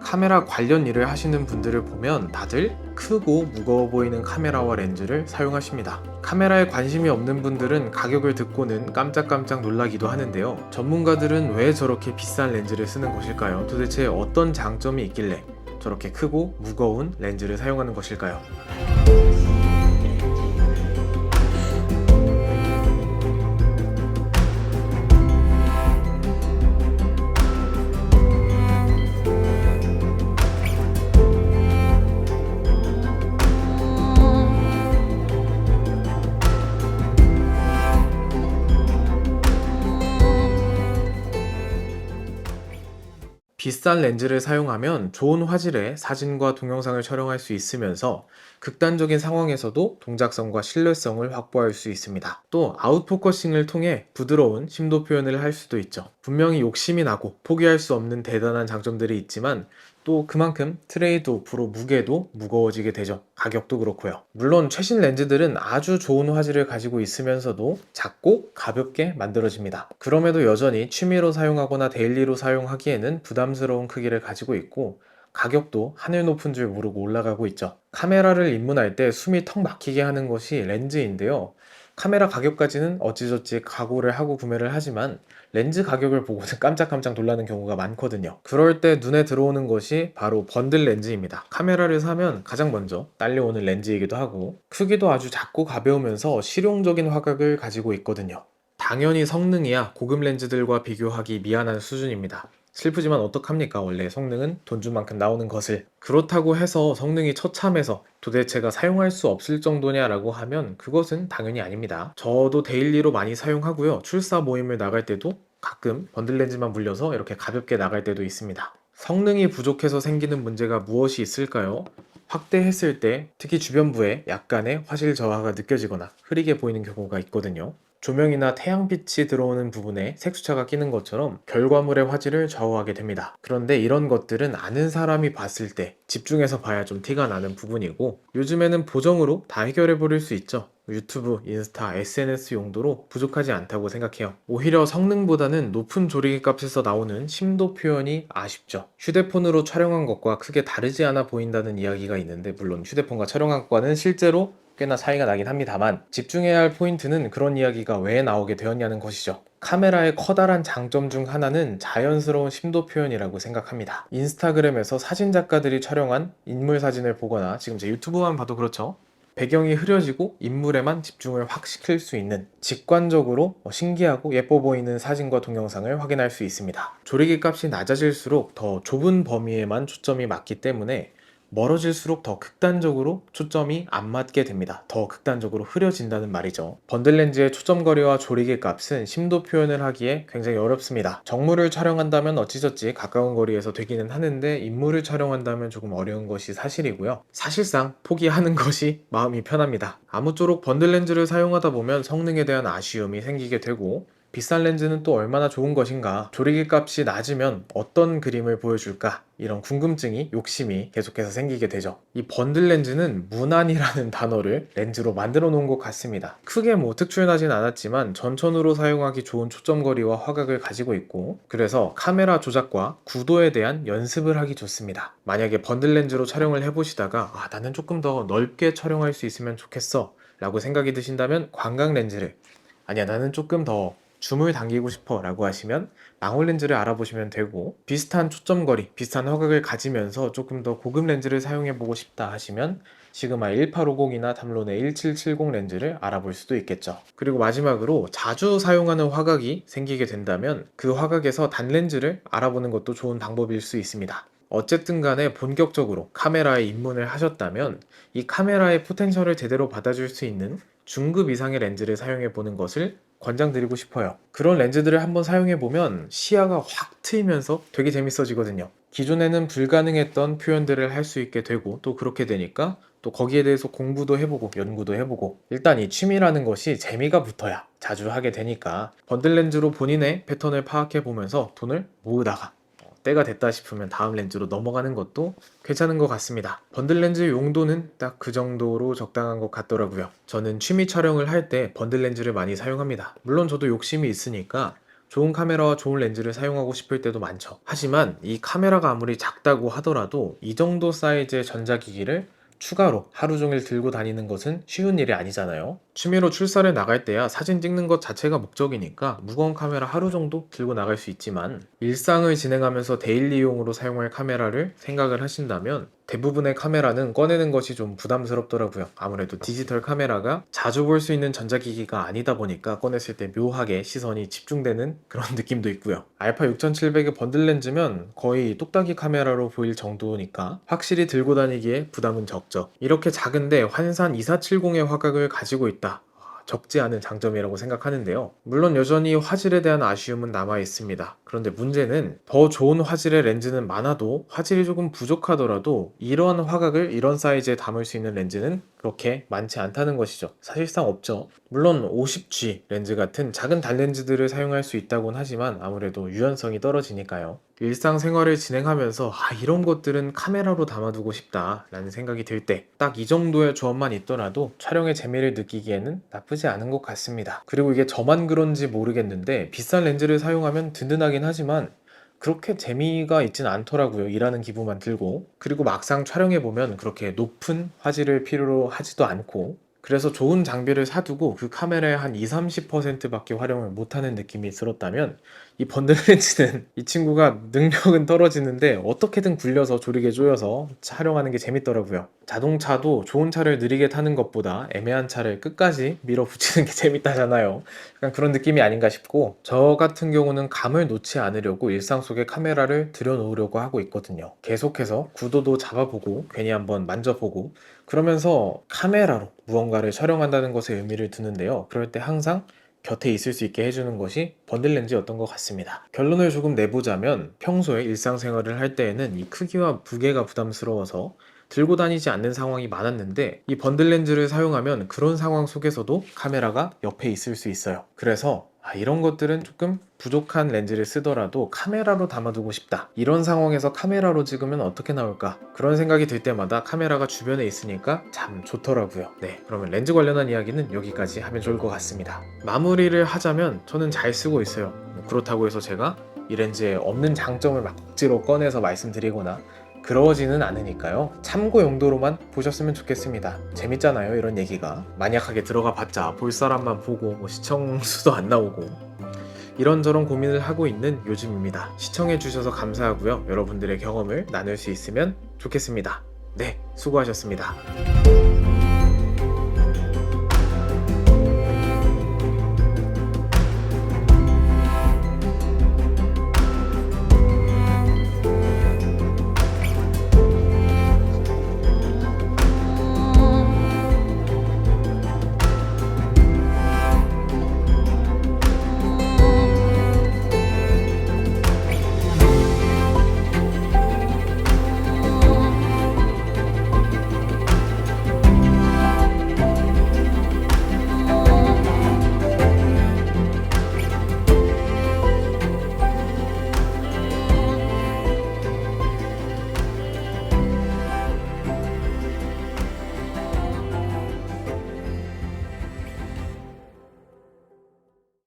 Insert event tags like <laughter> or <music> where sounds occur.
카메라 관련 일을 하시는 분들을 보면 다들 크고 무거워 보이는 카메라와 렌즈를 사용하십니다. 카메라에 관심이 없는 분들은 가격을 듣고는 깜짝깜짝 놀라기도 하는데요. 전문가들은 왜 저렇게 비싼 렌즈를 쓰는 것일까요? 도대체 어떤 장점이 있길래 저렇게 크고 무거운 렌즈를 사용하는 것일까요? 비싼 렌즈를 사용하면 좋은 화질의 사진과 동영상을 촬영할 수 있으면서 극단적인 상황에서도 동작성과 신뢰성을 확보할 수 있습니다. 또 아웃포커싱을 통해 부드러운 심도 표현을 할 수도 있죠. 분명히 욕심이 나고 포기할 수 없는 대단한 장점들이 있지만 또 그만큼 트레이드 오프로 무게도 무거워지게 되죠. 가격도 그렇고요. 물론 최신 렌즈들은 아주 좋은 화질을 가지고 있으면서도 작고 가볍게 만들어집니다. 그럼에도 여전히 취미로 사용하거나 데일리로 사용하기에는 부담스러운 크기를 가지고 있고 가격도 하늘 높은 줄 모르고 올라가고 있죠. 카메라를 입문할 때 숨이 턱 막히게 하는 것이 렌즈인데요. 카메라 가격까지는 어찌저찌 각오를 하고 구매를 하지만 렌즈 가격을 보고는 <laughs> 깜짝깜짝 놀라는 경우가 많거든요. 그럴 때 눈에 들어오는 것이 바로 번들 렌즈입니다. 카메라를 사면 가장 먼저 딸려오는 렌즈이기도 하고 크기도 아주 작고 가벼우면서 실용적인 화각을 가지고 있거든요. 당연히 성능이야 고급 렌즈들과 비교하기 미안한 수준입니다. 슬프지만 어떡합니까? 원래 성능은 돈 준 만큼 나오는 것을. 그렇다고 해서 성능이 처참해서 도대체 가 사용할 수 없을 정도냐라고 하면 그것은 당연히 아닙니다. 저도 데일리로 많이 사용하고요. 출사 모임을 나갈 때도 가끔 번들 렌즈만 물려서 이렇게 가볍게 나갈 때도 있습니다. 성능이 부족해서 생기는 문제가 무엇이 있을까요? 확대했을 때 특히 주변부에 약간의 화실 저하가 느껴지거나 흐리게 보이는 경우가 있거든요. 조명이나 태양빛이 들어오는 부분에 색수차가 끼는 것처럼 결과물의 화질을 좌우하게 됩니다. 그런데 이런 것들은 아는 사람이 봤을 때 집중해서 봐야 좀 티가 나는 부분이고 요즘에는 보정으로 다 해결해 버릴 수 있죠. 유튜브, 인스타, SNS 용도로 부족하지 않다고 생각해요. 오히려 성능보다는 높은 조리개 값에서 나오는 심도 표현이 아쉽죠. 휴대폰으로 촬영한 것과 크게 다르지 않아 보인다는 이야기가 있는데 물론 휴대폰과 촬영한 것과는 실제로 꽤나 차이가 나긴 합니다만 집중해야 할 포인트는 그런 이야기가 왜 나오게 되었냐는 것이죠. 카메라의 커다란 장점 중 하나는 자연스러운 심도 표현이라고 생각합니다. 인스타그램에서 사진 작가들이 촬영한 인물 사진을 보거나 지금 제 유튜브만 봐도 그렇죠. 배경이 흐려지고 인물에만 집중을 확 시킬 수 있는 직관적으로 신기하고 예뻐 보이는 사진과 동영상을 확인할 수 있습니다. 조리개 값이 낮아질수록 더 좁은 범위에만 초점이 맞기 때문에 멀어질수록 더 극단적으로 초점이 안 맞게 됩니다. 더 극단적으로 흐려진다는 말이죠. 번들 렌즈의 초점 거리와 조리개 값은 심도 표현을 하기에 굉장히 어렵습니다. 정물을 촬영한다면 어찌저찌 가까운 거리에서 되기는 하는데 인물을 촬영한다면 조금 어려운 것이 사실이고요. 사실상 포기하는 <laughs> 것이 마음이 편합니다. 아무쪼록 번들 렌즈를 사용하다 보면 성능에 대한 아쉬움이 생기게 되고 비싼 렌즈는 또 얼마나 좋은 것인가, 조리개 값이 낮으면 어떤 그림을 보여줄까, 이런 궁금증이, 욕심이 계속해서 생기게 되죠. 이 번들 렌즈는 무난이라는 <laughs> 단어를 렌즈로 만들어 놓은 것 같습니다. 크게 뭐 특출나진 않았지만 전천후로 사용하기 좋은 초점거리와 화각을 가지고 있고, 그래서 카메라 조작과 구도에 대한 연습을 하기 좋습니다. 만약에 번들 렌즈로 촬영을 해보시다가, 아, 나는 조금 더 넓게 촬영할 수 있으면 좋겠어. 라고 생각이 드신다면 광각 렌즈를 아니야 나는 조금 더 줌을 당기고 싶어 라고 하시면 망홀 렌즈를 알아보시면 되고 비슷한 초점거리, 비슷한 화각을 가지면서 조금 더 고급 렌즈를 사용해 보고 싶다 하시면 시그마 1850이나 탐론의 1770 렌즈를 알아볼 수도 있겠죠. 그리고 마지막으로 자주 사용하는 화각이 생기게 된다면 그 화각에서 단 렌즈를 알아보는 것도 좋은 방법일 수 있습니다. 어쨌든 간에 본격적으로 카메라에 입문을 하셨다면 이 카메라의 포텐셜을 제대로 받아줄 수 있는 중급 이상의 렌즈를 사용해 보는 것을 권장드리고 싶어요. 그런 렌즈들을 한번 사용해 보면 시야가 확 트이면서 되게 재밌어지거든요. 기존에는 불가능했던 표현들을 할 수 있게 되고 또 그렇게 되니까 또 거기에 대해서 공부도 해보고 연구도 해보고 일단 이 취미라는 것이 재미가 붙어야 자주 하게 되니까 번들 렌즈로 본인의 패턴을 파악해 보면서 돈을 모으다가 때가 됐다 싶으면 다음 렌즈로 넘어가는 것도 괜찮은 것 같습니다. 번들 렌즈 용도는 딱 그 정도로 적당한 것 같더라고요. 저는 취미 촬영을 할 때 번들 렌즈를 많이 사용합니다. 물론 저도 욕심이 있으니까 좋은 카메라와 좋은 렌즈를 사용하고 싶을 때도 많죠. 하지만 이 카메라가 아무리 작다고 하더라도 이 정도 사이즈의 전자기기를 추가로 하루 종일 들고 다니는 것은 쉬운 일이 아니잖아요. 취미로 출사를 나갈 때야 사진 찍는 것 자체가 목적이니까 무거운 카메라 하루 정도 들고 나갈 수 있지만 일상을 진행하면서 데일리용으로 사용할 카메라를 생각을 하신다면 대부분의 카메라는 꺼내는 것이 좀 부담스럽더라고요. 아무래도 디지털 카메라가 자주 볼 수 있는 전자기기가 아니다 보니까 꺼냈을 때 묘하게 시선이 집중되는 그런 <laughs> 느낌도 있고요. 알파 6700의 번들 렌즈면 거의 똑딱이 카메라로 보일 정도니까 확실히 들고 다니기에 부담은 적죠. 이렇게 작은데 환산 2470의 화각을 가지고 있다. 적지 않은 장점이라고 생각하는데요. 물론 여전히 화질에 대한 아쉬움은 남아 있습니다. 그런데 문제는 더 좋은 화질의 렌즈는 많아도 화질이 조금 부족하더라도 이러한 화각을 이런 사이즈에 담을 수 있는 렌즈는 그렇게 많지 않다는 것이죠. 사실상 없죠. 물론 50G 렌즈 같은 작은 단렌즈들을 사용할 수 있다곤 하지만 아무래도 유연성이 떨어지니까요. 일상생활을 진행하면서 아, 이런 것들은 카메라로 담아두고 싶다라는 생각이 들 때 딱 이 정도의 조합만 있더라도 촬영의 재미를 느끼기에는 나쁘지 않은 것 같습니다. 그리고 이게 저만 그런지 모르겠는데 비싼 렌즈를 사용하면 든든하긴 하지만 그렇게 재미가 있진 않더라고요. 일하는 기분만 들고. 그리고 막상 촬영해보면 그렇게 높은 화질을 필요로 하지도 않고. 그래서 좋은 장비를 사두고 그 카메라의 한 2, 30%밖에 활용을 못하는 느낌이 들었다면 이 번들 렌즈는 <laughs> 이 친구가 능력은 떨어지는데 어떻게든 굴려서 조리개 조여서 촬영하는 게 재밌더라고요. 자동차도 좋은 차를 느리게 타는 것보다 애매한 차를 끝까지 밀어붙이는 게 <laughs> 재밌다잖아요. 약간 그런 느낌이 아닌가 싶고 저 같은 경우는 감을 놓지 않으려고 일상 속에 카메라를 들여놓으려고 하고 있거든요. 계속해서 구도도 잡아보고 괜히 한번 만져보고 그러면서 카메라로 무언가를 촬영한다는 것에 의미를 두는데요. 그럴 때 항상 곁에 있을 수 있게 해주는 것이 번들 렌즈였던 것 같습니다. 결론을 조금 내보자면 평소에 일상생활을 할 때에는 이 크기와 무게가 부담스러워서 들고 다니지 않는 상황이 많았는데 이 번들 렌즈를 사용하면 그런 상황 속에서도 카메라가 옆에 있을 수 있어요. 그래서 아, 이런 것들은 조금 부족한 렌즈를 쓰더라도 카메라로 담아두고 싶다. 이런 상황에서 카메라로 찍으면 어떻게 나올까? 그런 생각이 들 때마다 카메라가 주변에 있으니까 참 좋더라고요. 네, 그러면 렌즈 관련한 이야기는 여기까지 하면 좋을 것 같습니다. 마무리를 하자면 저는 잘 쓰고 있어요. 그렇다고 해서 제가 이 렌즈에 없는 장점을 막 억지로 꺼내서 말씀드리거나 그러지는 않으니까요. 참고 용도로만 보셨으면 좋겠습니다. 재밌잖아요, 이런 얘기가. 만약하게 들어가 봤자 볼 사람만 보고 뭐 시청수도 안 나오고 이런저런 고민을 하고 있는 요즘입니다. 시청해주셔서 감사하고요. 여러분들의 경험을 나눌 수 있으면 좋겠습니다. 네, 수고하셨습니다.